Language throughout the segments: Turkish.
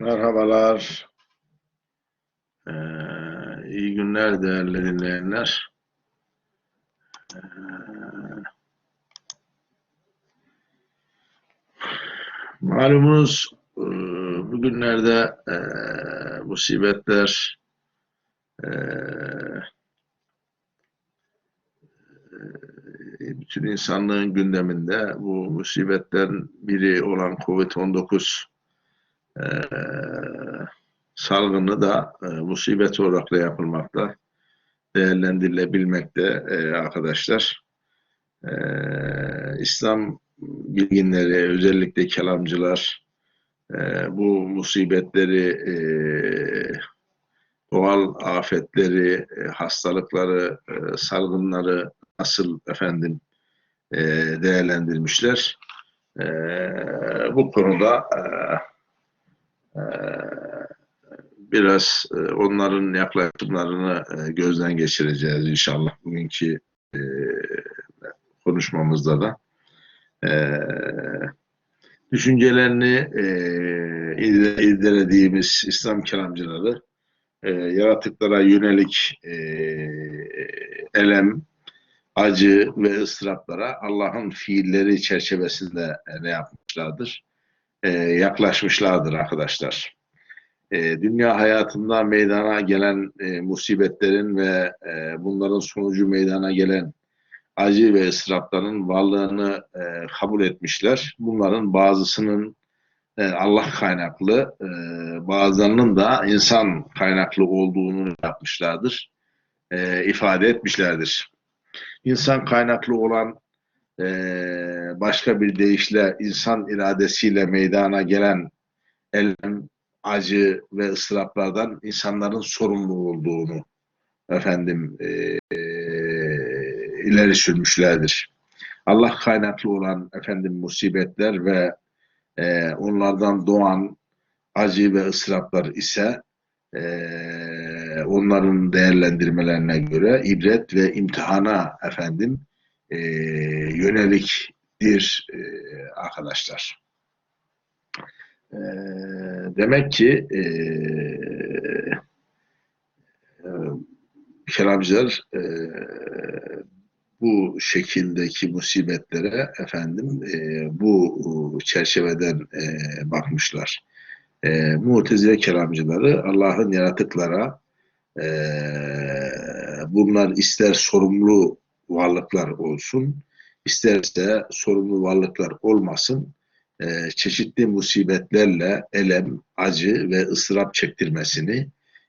Merhabalar. Ee, iyi günler değerli dinleyenler. Ee, malumunuz e, bugünlerde e, musibetler e, e, bütün insanlığın gündeminde bu musibetlerin biri olan Covid-19 e, salgını da e, musibet olarak yapılmakta, değerlendirilebilmekte e, arkadaşlar. E, İslam bilginleri, özellikle kelamcılar e, bu musibetleri, e, doğal afetleri, e, hastalıkları, e, salgınları nasıl efendim e, değerlendirmişler. E, bu konuda biraz e, onların yaklaşımlarını e, gözden geçireceğiz inşallah bugünkü e, konuşmamızda da. E, düşüncelerini irdelediğimiz İslam kelamcıları yaratıklara yönelik elem, acı ve ıstıraplara Allah'ın fiilleri çerçevesinde ne yapmışlardır? E, yaklaşmışlardır arkadaşlar. E, dünya hayatında meydana gelen e, musibetlerin ve bunların sonucu meydana gelen acı ve ıstırapların varlığını kabul etmişler. Bunların bazısının Allah kaynaklı, bazılarının da insan kaynaklı olduğunu yapmışlardır, e, ifade etmişlerdir. İnsan kaynaklı olan e, başka bir deyişle insan iradesiyle meydana gelen elem, acı ve ıstıraplardan insanların sorumlu olduğunu efendim e, ileri sürmüşlerdir. Allah kaynaklı olan efendim musibetler ve e, onlardan doğan acı ve ıstıraplar ise e, onların değerlendirmelerine göre ibret ve imtihana efendim e, yöneliktir e, arkadaşlar. E, demek ki e, e, kelamcılar e, bu şekildeki musibetlere efendim e, bu çerçeveden e, bakmışlar. E, Mu'tezile kelamcıları Allah'ın yaratıklara e, bunlar ister sorumlu varlıklar olsun, isterse sorumlu varlıklar olmasın, e, çeşitli musibetlerle elem, acı ve ıstırap çektirmesini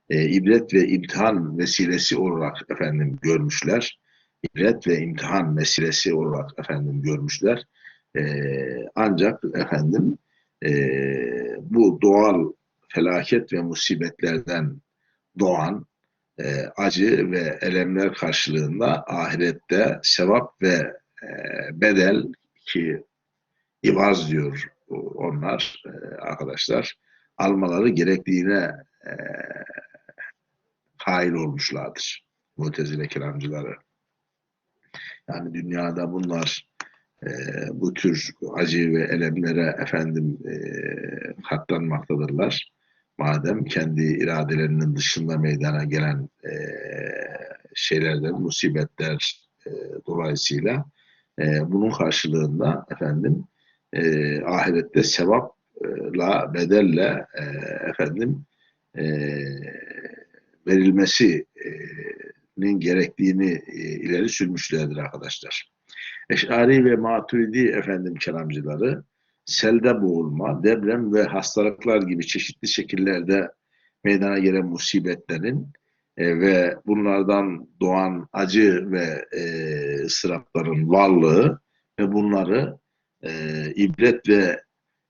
e, ibret ve imtihan vesilesi olarak efendim görmüşler. İbret ve imtihan vesilesi olarak efendim görmüşler. E, ancak efendim e, bu doğal felaket ve musibetlerden doğan e, acı ve elemler karşılığında ahirette sevap ve e, bedel ki ibaz diyor onlar e, arkadaşlar almaları gerektiğine e, olmuşlardır. Mutezile kelamcıları. Yani dünyada bunlar e, bu tür acı ve elemlere efendim e, katlanmaktadırlar. Madem kendi iradelerinin dışında meydana gelen e, şeylerden, musibetler e, dolayısıyla e, bunun karşılığında efendim e, ahirette sevapla, bedelle e, efendim e, verilmesinin gerektiğini e, ileri sürmüşlerdir arkadaşlar. Eş'ari ve Maturidi efendim kelamcıları selde boğulma, deprem ve hastalıklar gibi çeşitli şekillerde meydana gelen musibetlerin e, ve bunlardan doğan acı ve e, ıstırapların varlığı ve bunları e, ibret ve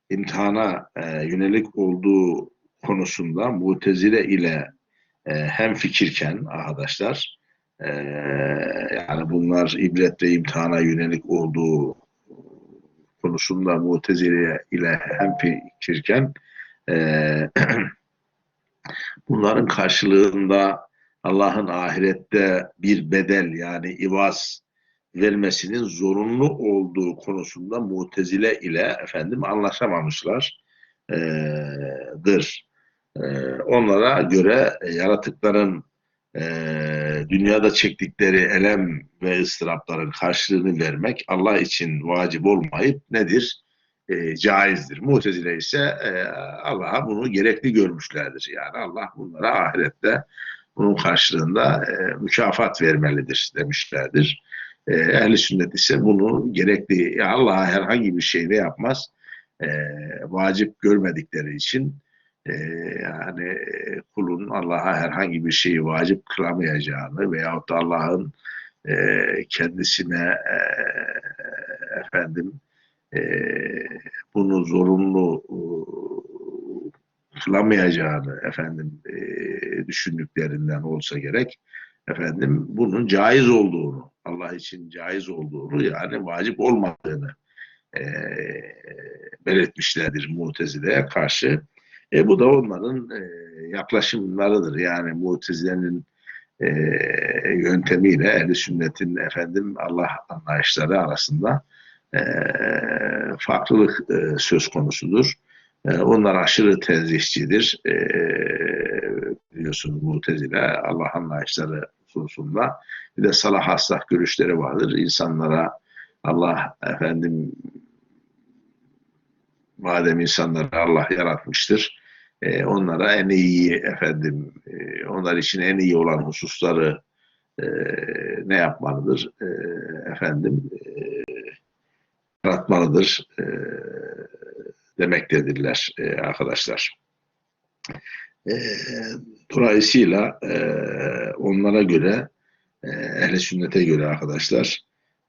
imtihana e, yönelik olduğu konusunda mutezile ile e, hem fikirken arkadaşlar e, yani bunlar ibret ve imtihana yönelik olduğu konusunda mutezile ile hem fikirken e, bunların karşılığında Allah'ın ahirette bir bedel yani ivaz vermesinin zorunlu olduğu konusunda mutezile ile efendim anlaşamamışlar. Dır. e, onlara göre e, yaratıkların e, dünyada çektikleri elem ve ıstırapların karşılığını vermek Allah için vacip olmayıp nedir? E, caizdir. Mutezile ise e, Allah'a bunu gerekli görmüşlerdir. Yani Allah bunlara ahirette bunun karşılığında e, mükafat vermelidir demişlerdir. E, Ehli sünnet ise bunu gerekli, Allah'a herhangi bir şey ne yapmaz? E, vacip görmedikleri için e, yani e, kulun Allah'a herhangi bir şeyi vacip kılamayacağını veyahut da Allah'ın e, kendisine e, efendim e, bunu zorunlu e, kılamayacağını efendim e, düşündüklerinden olsa gerek efendim bunun caiz olduğunu Allah için caiz olduğunu yani vacip olmadığını e, belirtmişlerdir Mutezile'ye karşı. E, bu da onların e, yaklaşımlarıdır. Yani Mutezile'nin e, yöntemiyle ehl Sünnet'in efendim Allah anlayışları arasında e, farklılık e, söz konusudur. E, onlar aşırı tenzihçidir. E, biliyorsunuz Mutezile Allah anlayışları hususunda. Bir de salah haslah görüşleri vardır. İnsanlara Allah efendim madem insanları Allah yaratmıştır e, onlara en iyi efendim e, onlar için en iyi olan hususları e, ne yapmalıdır e, efendim e, yaratmalıdır e, demektedirler e, arkadaşlar. E, dolayısıyla e, onlara göre e, ehl sünnete göre arkadaşlar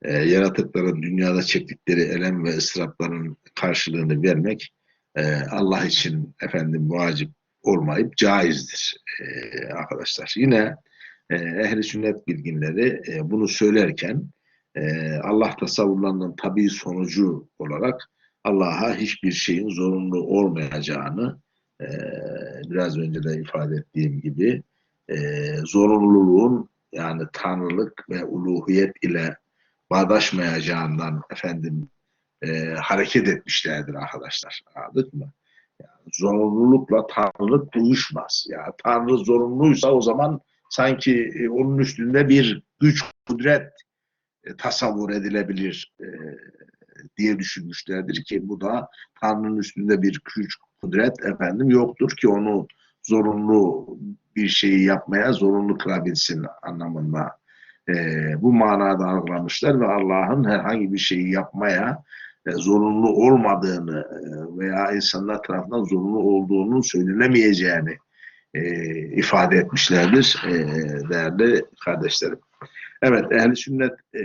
e, yaratıkların dünyada çektikleri elem ve ıstırapların karşılığını vermek e, Allah için efendim vacip olmayıp caizdir e, arkadaşlar. Yine e, ehli sünnet bilginleri e, bunu söylerken e, Allah tasavvurlarının tabi sonucu olarak Allah'a hiçbir şeyin zorunlu olmayacağını e, biraz önce de ifade ettiğim gibi e, zorunluluğun yani tanrılık ve uluhiyet ile bağdaşmayacağından efendim e, hareket etmişlerdir arkadaşlar. Anladık mı? Yani zorunlulukla tanrılık uyuşmaz. Yani tanrı zorunluysa o zaman sanki e, onun üstünde bir güç, kudret e, tasavvur edilebilir e, diye düşünmüşlerdir ki bu da Tanrı'nın üstünde bir güç, kudret efendim yoktur ki onu zorunlu bir şeyi yapmaya zorunlu kılabilsin anlamında. E, bu manada algılamışlar ve Allah'ın herhangi bir şeyi yapmaya zorunlu olmadığını e, veya insanlar tarafından zorunlu olduğunu söylenemeyeceğini e, ifade etmişlerdir e, değerli kardeşlerim. Evet, ehli sünnet e,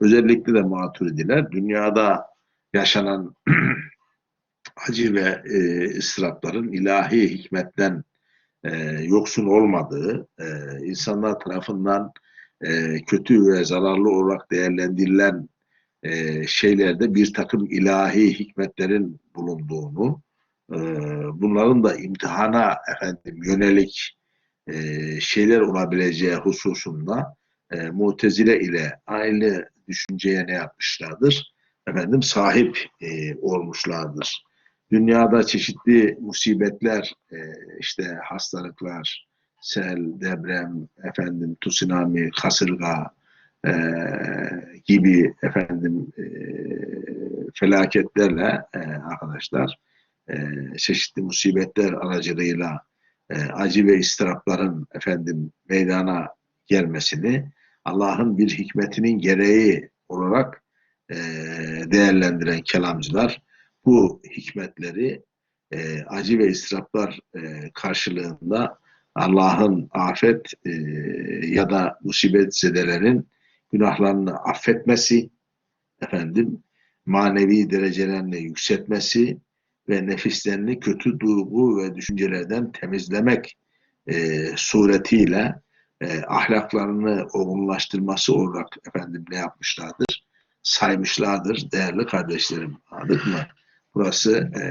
özellikle de maturidiler, dünyada yaşanan acı ve e, ıstırapların ilahi hikmetten e, yoksun olmadığı, e, insanlar tarafından e, kötü ve zararlı olarak değerlendirilen e, şeylerde bir takım ilahi hikmetlerin bulunduğunu, e, bunların da imtihana efendim yönelik e, şeyler olabileceği hususunda e, Mutezile ile aynı düşünceye ne yapmışlardır? Efendim sahip e, olmuşlardır. Dünyada çeşitli musibetler, e, işte hastalıklar, sel, deprem, efendim tsunami, kasırga e, gibi efendim e, felaketlerle e, arkadaşlar e, çeşitli musibetler aracılığıyla e, acı ve istirapların efendim meydana gelmesini Allah'ın bir hikmetinin gereği olarak e, değerlendiren kelamcılar bu hikmetleri e, acı ve istiraplar e, karşılığında Allah'ın afet e, ya da musibet zedelerin günahlarını affetmesi, efendim manevi derecelerini yükseltmesi ve nefislerini kötü duygu ve düşüncelerden temizlemek e, suretiyle e, ahlaklarını olgunlaştırması olarak efendim ne yapmışlardır? Saymışlardır değerli kardeşlerim. Anladık mı? Burası e,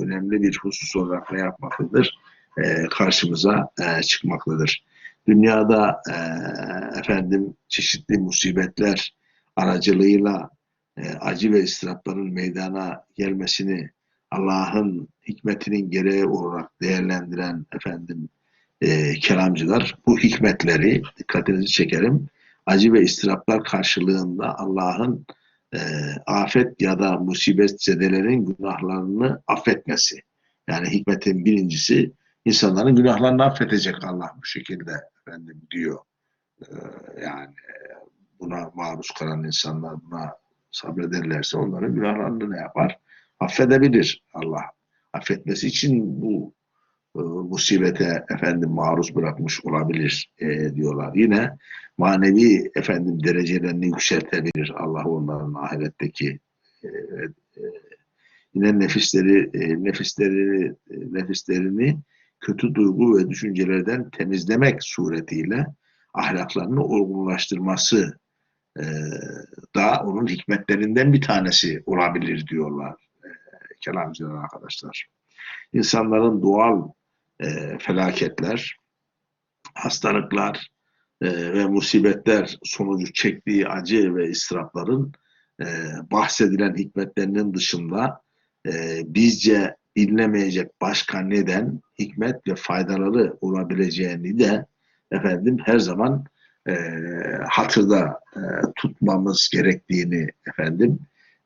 önemli bir husus olarak ne yapmaktadır? E, karşımıza e, çıkmaktadır. Dünyada e, efendim çeşitli musibetler aracılığıyla e, acı ve ıstırapların meydana gelmesini Allah'ın hikmetinin gereği olarak değerlendiren efendim e, kelamcılar bu hikmetleri dikkatinizi çekerim acı ve istiraplar karşılığında Allah'ın e, afet ya da musibet zedelerin günahlarını affetmesi. Yani hikmetin birincisi insanların günahlarını affedecek Allah bu şekilde efendim diyor. E, yani buna maruz kalan insanlar buna sabrederlerse onların günahlarını ne yapar? Affedebilir Allah. Affetmesi için bu e, musibete efendim maruz bırakmış olabilir e, diyorlar. Yine manevi efendim derecelerini yükseltebilir Allah onların ahiretteki e, e, yine nefisleri e, nefisleri e, nefislerini kötü duygu ve düşüncelerden temizlemek suretiyle ahlaklarını olgunlaştırması e, da onun hikmetlerinden bir tanesi olabilir diyorlar e, kelamcılar arkadaşlar. İnsanların doğal e, felaketler, hastalıklar e, ve musibetler sonucu çektiği acı ve israfların e, bahsedilen hikmetlerinin dışında e, bizce bilinemeyecek başka neden, hikmet ve faydaları olabileceğini de efendim her zaman e, hatırda e, tutmamız gerektiğini efendim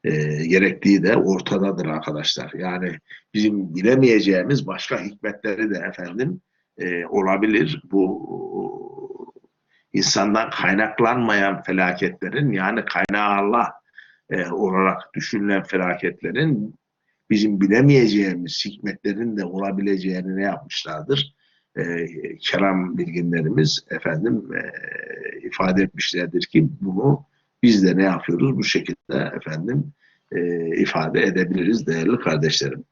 e, gerektiği de ortadadır arkadaşlar. Yani bizim bilemeyeceğimiz başka hikmetleri de efendim e, olabilir. Bu insandan kaynaklanmayan felaketlerin yani kaynağı Allah e, olarak düşünülen felaketlerin bizim bilemeyeceğimiz hikmetlerin de olabileceğini ne yapmışlardır? E, kelam bilginlerimiz efendim e, ifade etmişlerdir ki bunu biz de ne yapıyoruz? Bu şekilde efendim e, ifade edebiliriz değerli kardeşlerim.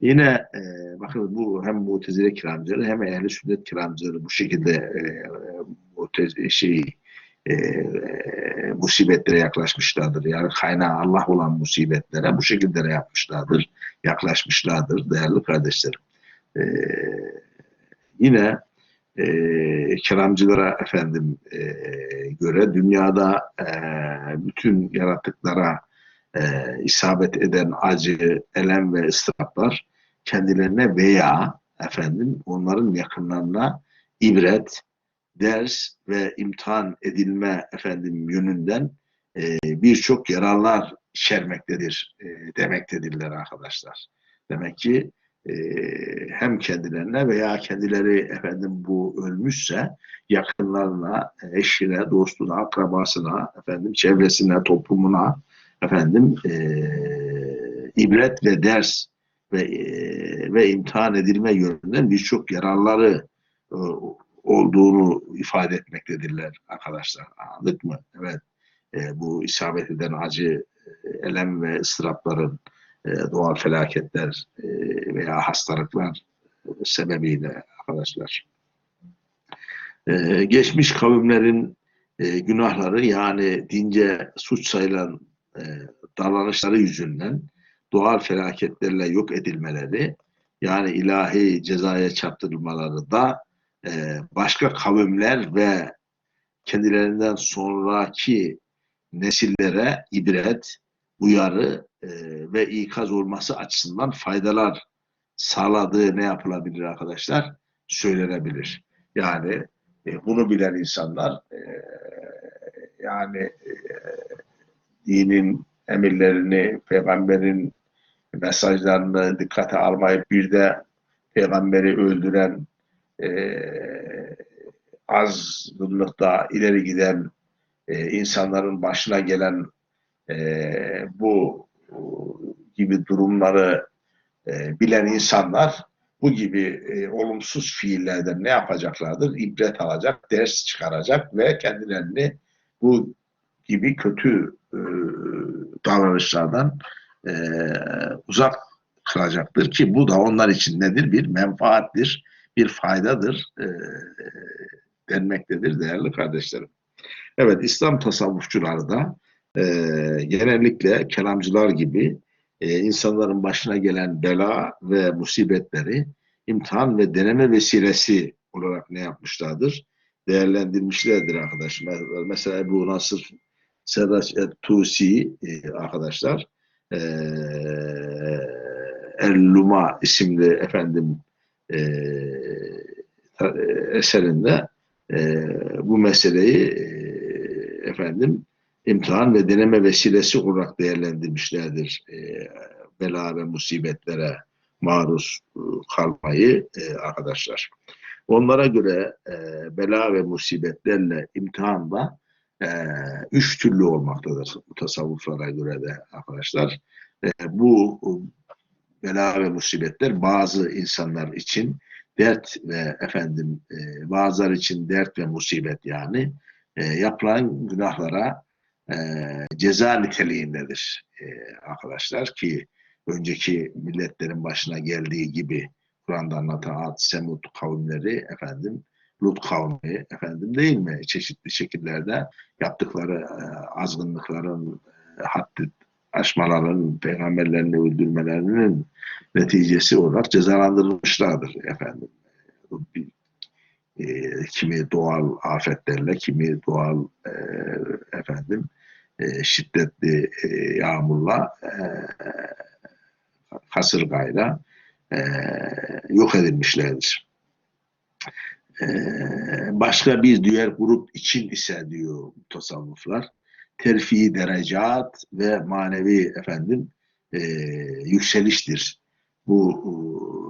Yine e, bakın bu hem mutezile kiramcıları hem ehli sünnet kiramcıları bu şekilde e, mutez şey e, e, musibetlere yaklaşmışlardır. Yani kaynağı Allah olan musibetlere bu şekilde de yapmışlardır, yaklaşmışlardır değerli kardeşlerim. E, yine e, kelamcılara efendim e, göre dünyada e, bütün yaratıklara e, isabet eden acı, elem ve ıstıraplar kendilerine veya efendim onların yakınlarına ibret, ders ve imtihan edilme efendim yönünden e, birçok yararlar içermektedir e, demektedirler arkadaşlar. Demek ki e, hem kendilerine veya kendileri efendim bu ölmüşse yakınlarına, eşine, dostuna, akrabasına, efendim çevresine, toplumuna efendim e, ibret ve ders ve e, ve imtihan edilme yönünden birçok yararları e, olduğunu ifade etmektedirler arkadaşlar. Anladık mı? Evet. E, bu isabet eden acı, elem ve ıstırapların e, doğal felaketler e, veya hastalıklar sebebiyle arkadaşlar. E, geçmiş kavimlerin e, günahları yani dince suç sayılan e, davranışları yüzünden doğal felaketlerle yok edilmeleri yani ilahi cezaya çarptırılmaları da e, başka kavimler ve kendilerinden sonraki nesillere ibret, uyarı e, ve ikaz olması açısından faydalar sağladığı ne yapılabilir arkadaşlar? Söylenebilir. Yani e, bunu bilen insanlar e, yani dinin emirlerini, peygamberin mesajlarını dikkate almayıp bir de peygamberi öldüren e, azgınlıkta ileri giden e, insanların başına gelen e, bu gibi durumları e, bilen insanlar bu gibi e, olumsuz fiillerden ne yapacaklardır? İbret alacak, ders çıkaracak ve kendilerini bu gibi kötü e, davranışlardan e, uzak kılacaktır ki bu da onlar için nedir? Bir menfaattir, bir faydadır e, denmektedir değerli kardeşlerim. Evet İslam tasavvufçuları da e, genellikle kelamcılar gibi e, insanların başına gelen bela ve musibetleri imtihan ve deneme vesilesi olarak ne yapmışlardır? Değerlendirmişlerdir arkadaşlar. Mesela bu Nasır Serraç Tusi e, arkadaşlar e, El-Luma isimli efendim e, e, eserinde e, bu meseleyi e, efendim imtihan ve deneme vesilesi olarak değerlendirmişlerdir. E, bela ve musibetlere maruz e, kalmayı e, arkadaşlar. Onlara göre e, bela ve musibetlerle imtihan da e, üç türlü olmaktadır tasavvuflara göre de arkadaşlar. E, bu bela ve musibetler bazı insanlar için dert ve efendim e, bazıları için dert ve musibet yani e, yapılan günahlara e, ceza niteliğindedir e, arkadaşlar ki önceki milletlerin başına geldiği gibi Kur'an'da anlatan Ad, Semud kavimleri efendim Lut kavmi efendim değil mi? Çeşitli şekillerde yaptıkları e, azgınlıkların e, haddi aşmaların, peygamberlerini öldürmelerinin neticesi olarak cezalandırılmışlardır efendim. E, kimi doğal afetlerle, kimi doğal e, efendim e, şiddetli e, yağmurla, e, kasırgayla e, yok edilmişlerdir. E, başka bir diğer grup için ise diyor tasavvuflar, terfi derecat ve manevi efendim e, yükseliştir. Bu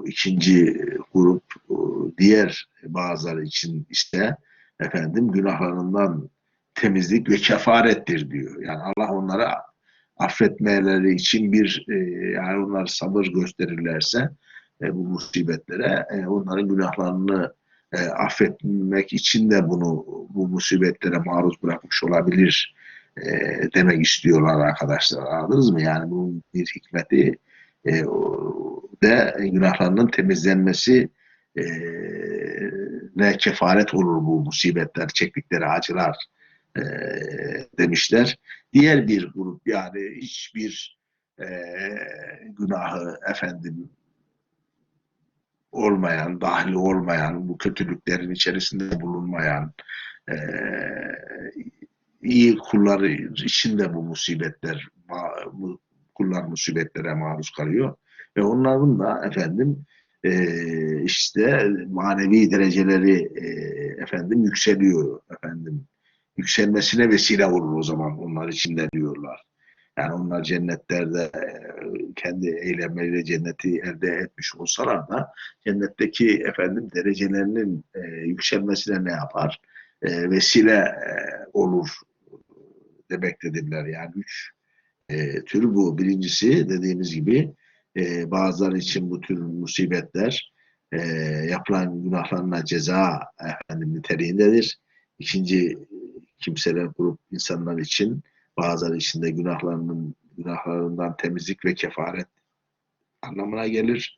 e, ikinci grup e, diğer bazıları için ise efendim günahlarından temizlik ve kefarettir diyor. Yani Allah onlara affetmeleri için bir e, yani onlar sabır gösterirlerse e, bu musibetlere e, onların günahlarını e, affetmek için de bunu bu musibetlere maruz bırakmış olabilir e, demek istiyorlar arkadaşlar. Anladınız mı? Yani bunun bir hikmeti e, de günahlarının temizlenmesi e, ne kefaret olur bu musibetler, çektikleri acılar demişler. Diğer bir grup yani hiçbir günahı efendim olmayan, dahil olmayan, bu kötülüklerin içerisinde bulunmayan e, iyi kulları için de bu musibetler, bu kullar musibetlere maruz kalıyor. Ve onların da efendim e, işte manevi dereceleri e, efendim yükseliyor efendim. Yükselmesine vesile olur o zaman onlar için de diyorlar. Yani onlar cennetlerde e, kendi eylemleriyle cenneti elde etmiş olsalar da cennetteki efendim derecelerinin e, yükselmesine ne yapar? E, vesile e, olur demektedirler. Yani üç e, tür bu. Birincisi dediğimiz gibi e, bazıları için bu tür musibetler e, yapılan günahlarına ceza efendim niteliğindedir. İkinci kimseler grup insanlar için bazıları için de günahlarının günahlarından temizlik ve kefaret anlamına gelir.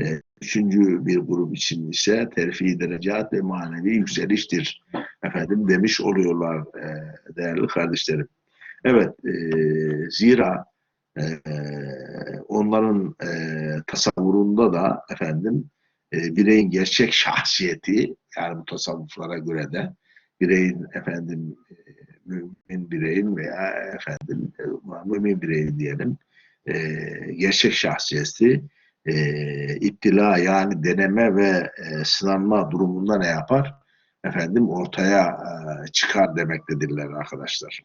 E, üçüncü bir grup için ise terfi derecat ve manevi yükseliştir efendim demiş oluyorlar e, değerli kardeşlerim. Evet, e, zira e, onların tasavvurunda da efendim bireyin gerçek şahsiyeti yani bu tasavvuflara göre de bireyin efendim e, mümin bireyin veya efendim e, mümin bireyin diyelim gerçek şahsiyeti e, iptila yani deneme ve e, sınanma durumunda ne yapar? Efendim ortaya e, çıkar demektedirler arkadaşlar.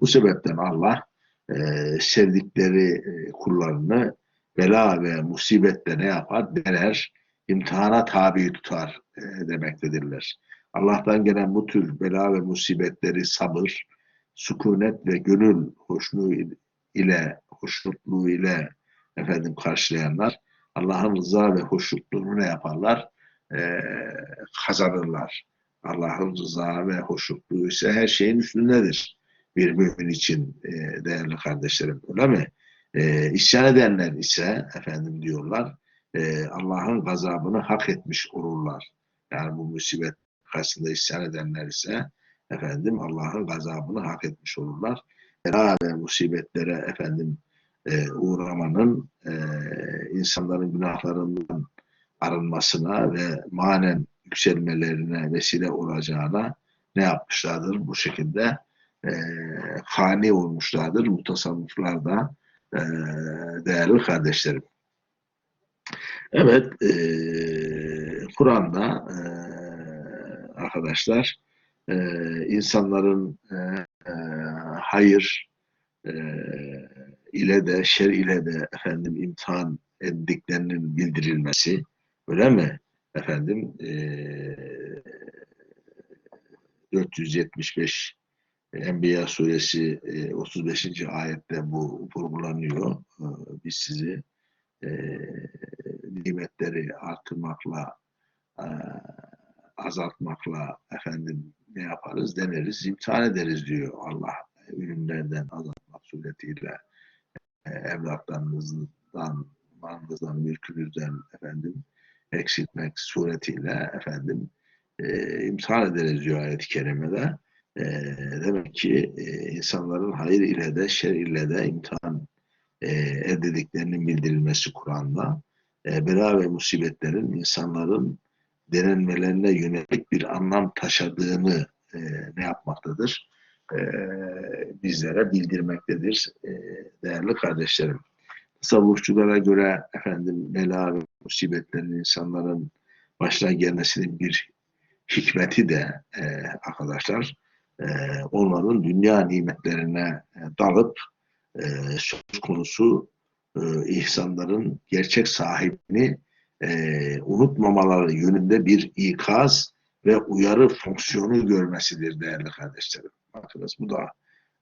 Bu sebepten Allah e, sevdikleri e, kullarını bela ve musibetle ne yapar? Dener, imtihana tabi tutar e, demektedirler. Allah'tan gelen bu tür bela ve musibetleri sabır, sükunet ve gönül hoşluğu ile, hoşnutluğu ile efendim karşılayanlar Allah'ın rıza ve hoşnutluğunu ne yaparlar? E, kazanırlar. Allah'ın rıza ve hoşnutluğu ise her şeyin üstündedir bir mümin için e, değerli kardeşlerim öyle mi? E, isyan edenler ise efendim diyorlar e, Allah'ın gazabını hak etmiş olurlar. Yani bu musibet karşısında isyan edenler ise efendim Allah'ın gazabını hak etmiş olurlar. Bela ve musibetlere efendim e, uğramanın e, insanların günahlarından arınmasına ve manen yükselmelerine vesile olacağına ne yapmışlardır bu şekilde e, fani olmuşlardır bu tasavvuflarda e, değerli kardeşlerim. Evet, eee, Kur'an'da eee, arkadaşlar eee, insanların eee, hayır eee, ile de şer ile de efendim imtihan ettiklerinin bildirilmesi öyle mi? Efendim eee 475 Enbiya suresi e, 35. ayette bu vurgulanıyor. E, Biz sizi e, nimetleri artırmakla e, azaltmakla efendim ne yaparız deneriz, imtihan ederiz diyor Allah. Ürünlerden azaltmak suretiyle e, evlatlarınızdan, malınızdan, mülkünüzden efendim eksiltmek suretiyle efendim e, imtihan ederiz diyor ayet-i kerimede. E, demek ki e, insanların hayır ile de şer ile de imtihan e, edildiklerinin bildirilmesi Kur'an'da e, bela ve musibetlerin insanların denenmelerine yönelik bir anlam taşıdığını e, ne yapmaktadır? E, bizlere bildirmektedir e, değerli kardeşlerim. Tasavvufçulara göre efendim bela ve musibetlerin insanların başına gelmesinin bir hikmeti de e, arkadaşlar onların dünya nimetlerine e, dalıp söz konusu e, ihsanların gerçek sahibini unutmamaları yönünde bir ikaz ve uyarı fonksiyonu görmesidir değerli kardeşlerim. Bakınız bu da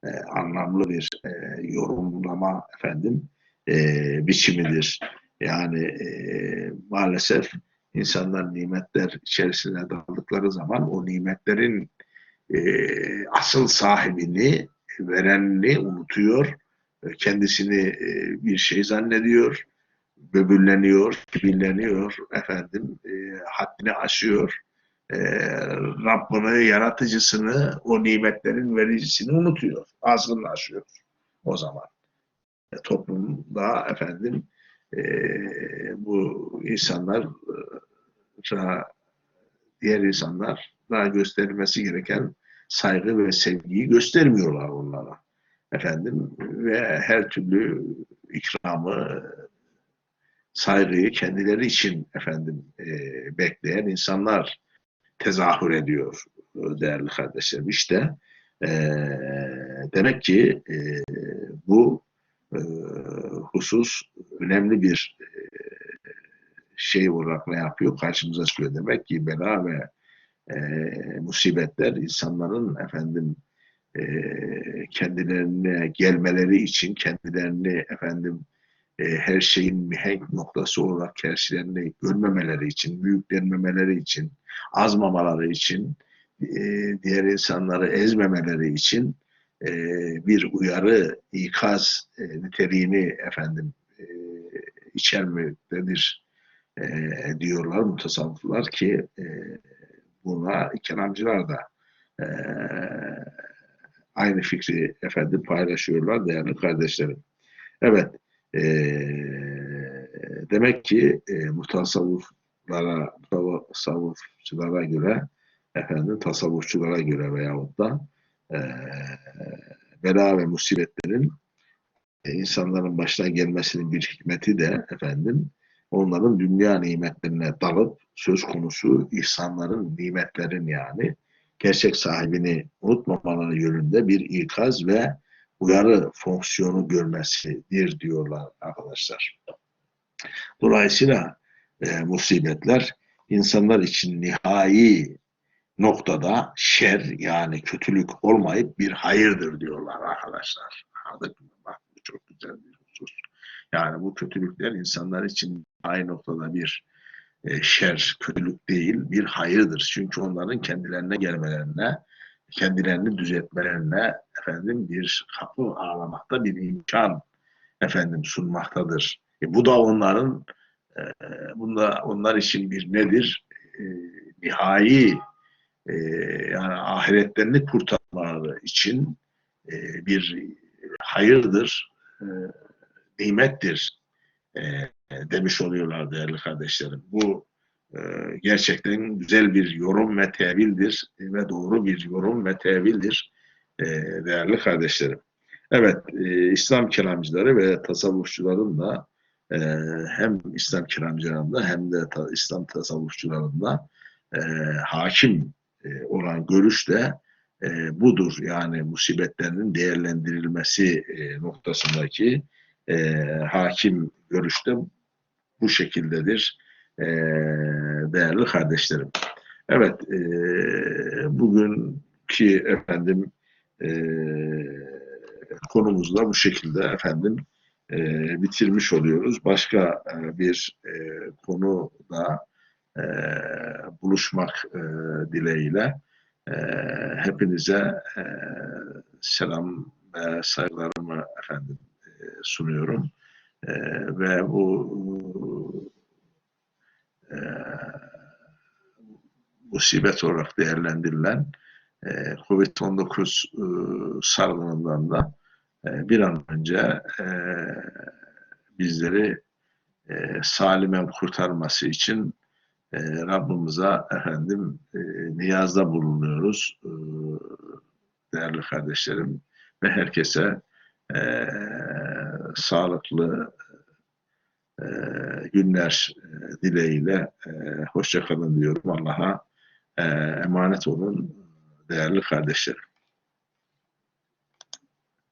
e, anlamlı bir e, yorumlama efendim e, biçimidir. Yani e, maalesef insanlar nimetler içerisine daldıkları zaman o nimetlerin e, asıl sahibini, verenini unutuyor. Kendisini e, bir şey zannediyor. Böbürleniyor, kibirleniyor, efendim e, haddini aşıyor. E, Rabbini, yaratıcısını, o nimetlerin vericisini unutuyor. Azgınlaşıyor o zaman. E, toplumda efendim e, bu insanlar diğer insanlar daha gösterilmesi gereken saygı ve sevgiyi göstermiyorlar onlara. Efendim ve her türlü ikramı, saygıyı kendileri için efendim e, bekleyen insanlar tezahür ediyor değerli kardeşlerim. İşte e, demek ki e, bu e, husus önemli bir e, şey olarak ne yapıyor? Karşımıza çıkıyor. Demek ki bela ve e, musibetler insanların efendim e, kendilerine gelmeleri için kendilerini efendim e, her şeyin mihenk noktası olarak kendilerini görmemeleri için, büyüklenmemeleri için, azmamaları için, e, diğer insanları ezmemeleri için e, bir uyarı, ikaz e, niteliğini efendim e, içermektedir e, diyorlar mutasavvıflar ki e, buna kelamcılar da e, aynı fikri efendim paylaşıyorlar değerli kardeşlerim. Evet, e, demek ki e, mutasavvıflara, mutasavvıfçılara göre efendim tasavvufçulara göre veyahut da e, bela ve musibetlerin e, insanların başına gelmesinin bir hikmeti de efendim onların dünya nimetlerine dalıp söz konusu ihsanların, nimetlerin yani gerçek sahibini unutmamaları yönünde bir ikaz ve uyarı fonksiyonu görmesidir diyorlar arkadaşlar. Dolayısıyla e, musibetler insanlar için nihai noktada şer yani kötülük olmayıp bir hayırdır diyorlar arkadaşlar. Anladık? Bak bu çok güzel bir husus. Yani bu kötülükler insanlar için aynı noktada bir e, şer, kötülük değil, bir hayırdır. Çünkü onların kendilerine gelmelerine, kendilerini düzeltmelerine efendim bir kapı ağlamakta bir imkan efendim sunmaktadır. E, bu da onların e, bunda onlar için bir nedir? E, nihai e, yani ahiretlerini kurtarmaları için e, bir hayırdır, e, nimettir e, demiş oluyorlar değerli kardeşlerim. Bu gerçekten güzel bir yorum ve tevildir ve doğru bir yorum ve tevildir e, değerli kardeşlerim. Evet, e, İslam kelamcıları ve tasavvufçuların da e, hem İslam kelamcılarında hem de İslam tasavvufçularında e, hakim e, olan görüş de e, budur. Yani musibetlerinin değerlendirilmesi e, noktasındaki e, hakim görüş de bu şekildedir e, değerli kardeşlerim. Evet, e, bugünkü efendim e, konumuzda bu şekilde efendim e, bitirmiş oluyoruz. Başka e, bir e, konuda e, buluşmak dileğiyle hepinize selam ve saygılarımı efendim sunuyorum. Ve bu e, musibet olarak değerlendirilen e, COVID-19 e, salgınından da e, bir an önce e, bizleri e, salimen kurtarması için e, Rabbimize efendim e, niyazda bulunuyoruz. E, değerli kardeşlerim ve herkese e, sağlıklı günler e, dileğiyle e, hoşça kalın diyorum. Allah'a e, emanet olun değerli kardeşlerim.